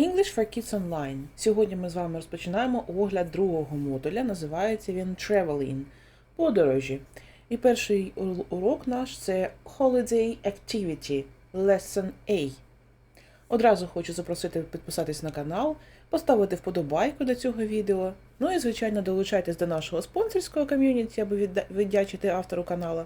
English for Kids Online. Сьогодні ми з вами розпочинаємо огляд другого модуля. Називається він Traveling – подорожі. І перший урок наш це Holiday Activity Lesson A. Одразу хочу запросити підписатись на канал, поставити вподобайку до цього відео. Ну і, звичайно, долучайтесь до нашого спонсорського ком'юніті, аби віддячити автору каналу.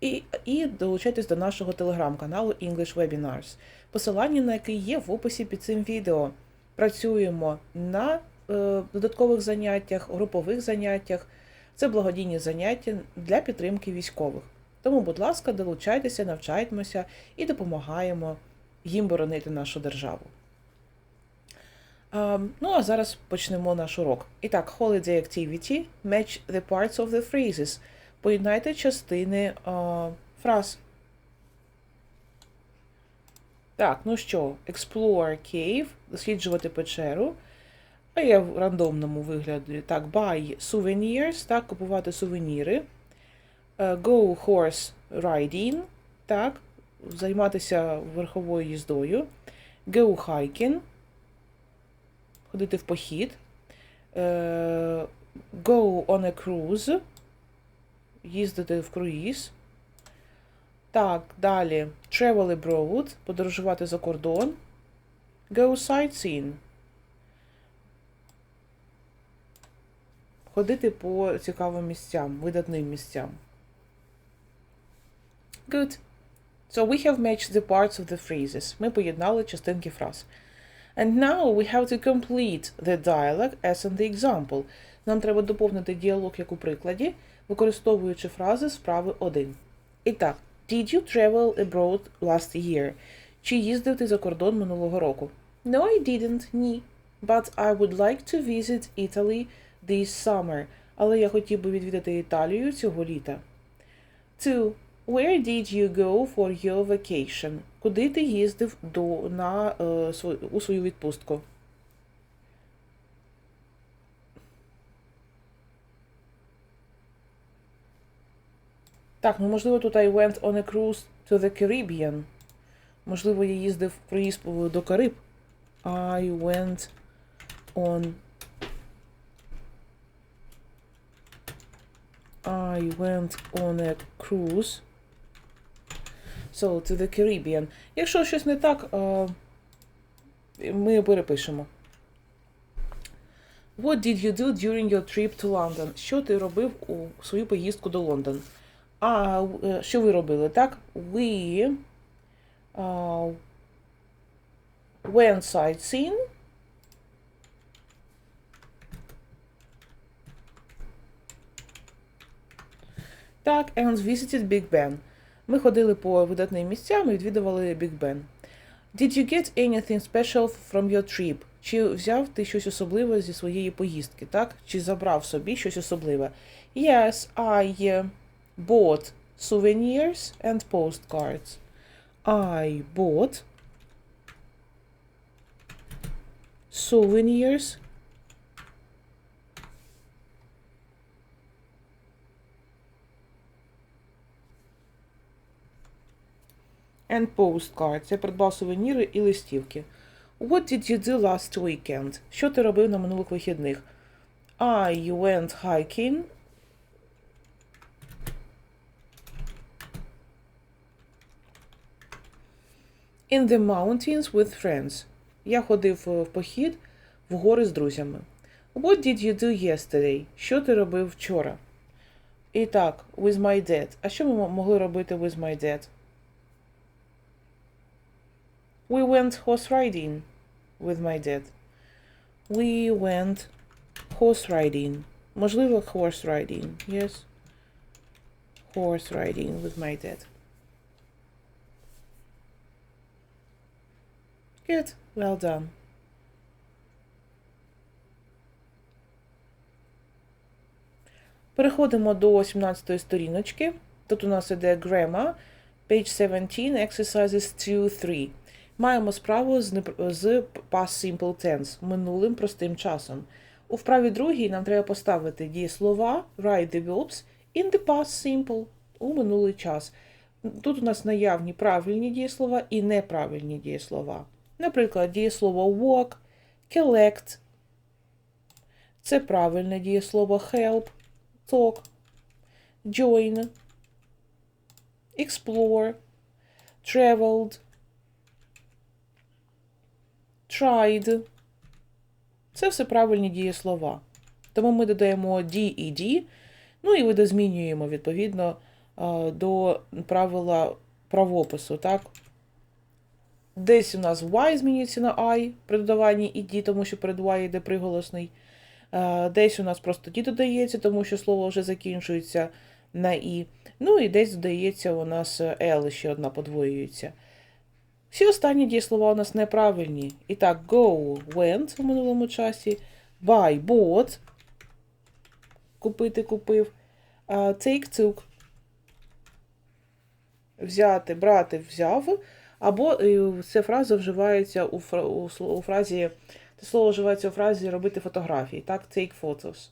І, і долучайтесь до нашого телеграм-каналу English Webinars, посилання на який є в описі під цим відео. Працюємо на е, додаткових заняттях, групових заняттях. Це благодійні заняття для підтримки військових. Тому, будь ласка, долучайтеся, навчайтеся і допомагаємо їм боронити нашу державу. А, ну, а зараз почнемо наш урок. І так, Holiday Activity Match the parts of the phrases. Поєднайте частини а, фраз. Так, ну що, Explore Cave, досліджувати печеру. А я в рандомному вигляді. Так, buy souvenirs, так, купувати сувеніри. Е, Go horse riding, так, займатися верховою їздою. Go hiking, ходити в похід. Е, Go on a cruise, їздити в круїз. Так, далі. Travel abroad, подорожувати за кордон. Go sightseeing. Ходити по цікавим місцям, видатним місцям. Good. So we have matched the parts of the phrases. Ми поєднали частинки фраз. And now we have to complete the dialogue as in the example. Нам треба доповнити діалог як у прикладі, використовуючи фрази справи 1. І так, Did you travel abroad last year? Чи їздив ти за кордон минулого року? No, I didn't. Ні. But I would like to visit Italy this summer. Але я хотів би відвідати Італію цього літа. 2. Where did you go for your vacation? Куди ти їздив до, на, е, у свою відпустку? Так, ну можливо, тут I went on a cruise to the Caribbean. Можливо, я їздив круїз до Кариб. I went on I went on a cruise. So, to the Caribbean. Якщо щось не так, е, ми перепишемо. What did you do during your trip to London? Що ти робив у свою поїздку до Лондон? А е, що ви робили? Так? We uh, went sightseeing. Так, and visited Big Ben. Ми ходили по видатним місцям і відвідували Біг Бен. Did you get anything special from your trip? Чи взяв ти щось особливе зі своєї поїздки, так? Чи забрав собі щось особливе? Yes, I uh, bought souvenirs and postcards. I bought souvenirs and postcards. Я придбав сувеніри і листівки. What did you do last weekend? Що ти робив на минулих вихідних? I went hiking. In the mountains with friends. Я ходив е, в похід в гори з друзями. What did you do yesterday? Що ти робив вчора? І так, with my dad. А що ми мо- могли робити with my dad? We went horse riding with my dad. We went horse riding. Можливо, horse riding. Yes. Horse riding with my dad. Good. Well done. Переходимо до 17 сторіночки. Тут у нас іде grammar, page 17, exercises 2-3. Маємо справу з, з past simple tense, минулим простим часом. У вправі другій нам треба поставити дієслова, write the verbs in the past simple, у минулий час. Тут у нас наявні правильні дієслова і неправильні дієслова. Наприклад, дієслово walk collect. Це правильне дієслово help, talk, join, explore, traveled, tried. Це все правильні дієслова. Тому ми додаємо D і D, ну і видозмінюємо відповідно до правила правопису, так? Десь у нас Y змінюється на I при додаванні і тому що перед Y йде приголосний. Е, Десь у нас просто D додається, тому що слово вже закінчується на І. Ну і десь додається у нас е, L, ще одна подвоюється. Всі останні дієслова у нас неправильні. І так, go, went у минулому часі, buy, bought, купити, купив, take, took, взяти, брати, взяв, або е, ця фраза вживається у, у фразі, це слово вживається у фразі робити фотографії, так, take photos.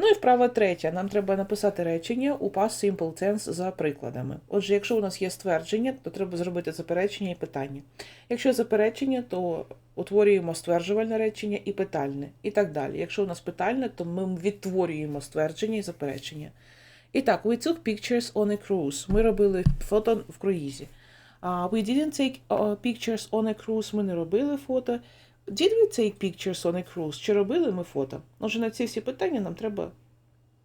Ну і вправа третя. Нам треба написати речення у past simple tense за прикладами. Отже, якщо у нас є ствердження, то треба зробити заперечення і питання. Якщо заперечення, то утворюємо стверджувальне речення і питальне, і так далі. Якщо у нас питальне, то ми відтворюємо ствердження і заперечення. І так, we took pictures on a cruise. Ми робили фото в круїзі. Uh, we didn't take uh, pictures on a cruise. Ми не робили фото. Did we take pictures on a cruise? Чи робили ми фото? Отже, на ці всі питання нам треба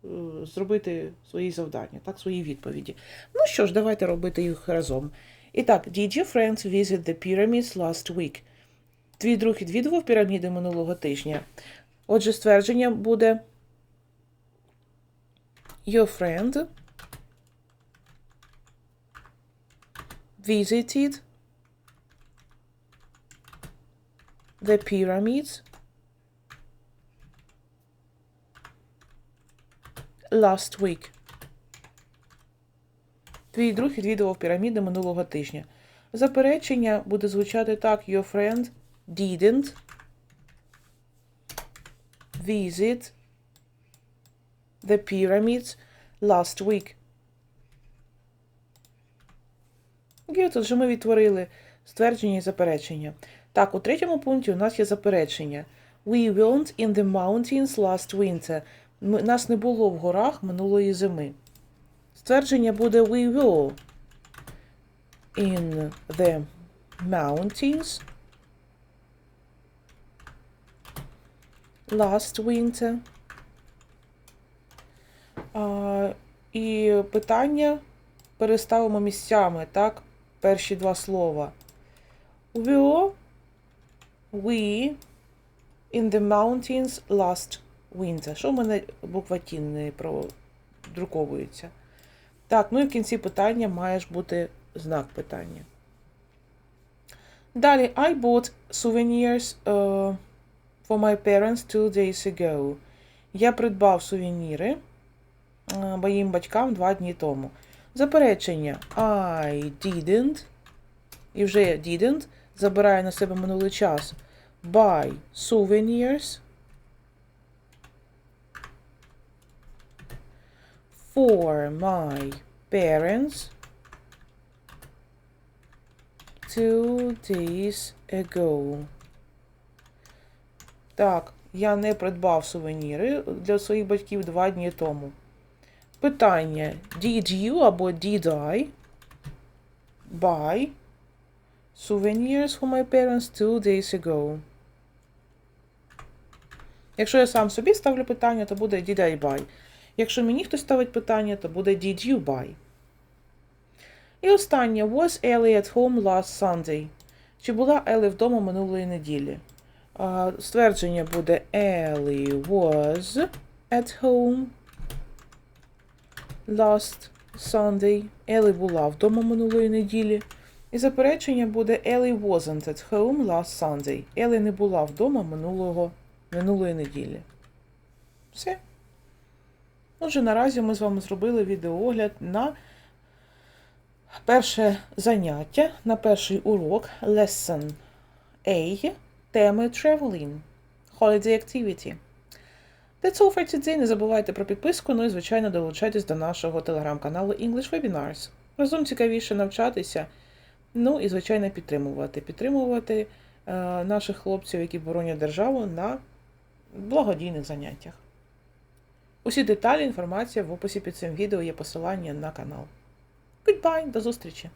е, зробити свої завдання, так, свої відповіді. Ну що ж, давайте робити їх разом. І так, did your friends visit the pyramids last week? Твій друг відвідував піраміди минулого тижня. Отже, ствердження буде Your friend visited the pyramids last week. Твій друг відвідував піраміди минулого тижня. Заперечення буде звучати так: Your friend didn't visit the pyramids last week. Окей, тут же ми відтворили ствердження і заперечення. Так, у третьому пункті у нас є заперечення. We weren't in the mountains last winter. Ми, нас не було в горах минулої зими. Ствердження буде we were in the mountains last winter. А, і питання переставимо місцями, так? Перші два слова. Were we in the mountains last winter? Що в мене буква Т не продруковується? Так, ну і в кінці питання має ж бути знак питання. Далі, I bought souvenirs uh, for my parents two days ago. Я придбав сувеніри е, моїм батькам два дні тому. Заперечення I didn't. І вже didn't забирає на себе минулий час. Buy souvenirs for my parents two days ago. Так, я не придбав сувеніри для своїх батьків два дні тому. Питання: Did you або did I buy souvenirs for my parents two days ago? Якщо я сам собі ставлю питання, то буде did I buy. Якщо мені хтось ставить питання, то буде did you buy. І останнє. Was Ellie at home last Sunday? Чи була Елі вдома минулої неділі? Ствердження буде Ellie was at home last Sunday. Елі була вдома минулої неділі. І заперечення буде Ellie wasn't at home last Sunday. Елі не була вдома минулого, минулої неділі. Все. Отже, наразі ми з вами зробили відеоогляд на перше заняття, на перший урок Lesson A теми Traveling. Holiday Activity. That's all for today. Не забувайте про підписку, ну і, звичайно, долучайтесь до нашого телеграм-каналу English Webinars. Разом цікавіше навчатися, ну і, звичайно, підтримувати. Підтримувати е, наших хлопців, які боронять державу на благодійних заняттях. Усі деталі, інформація в описі під цим відео є посилання на канал. Goodbye, до зустрічі!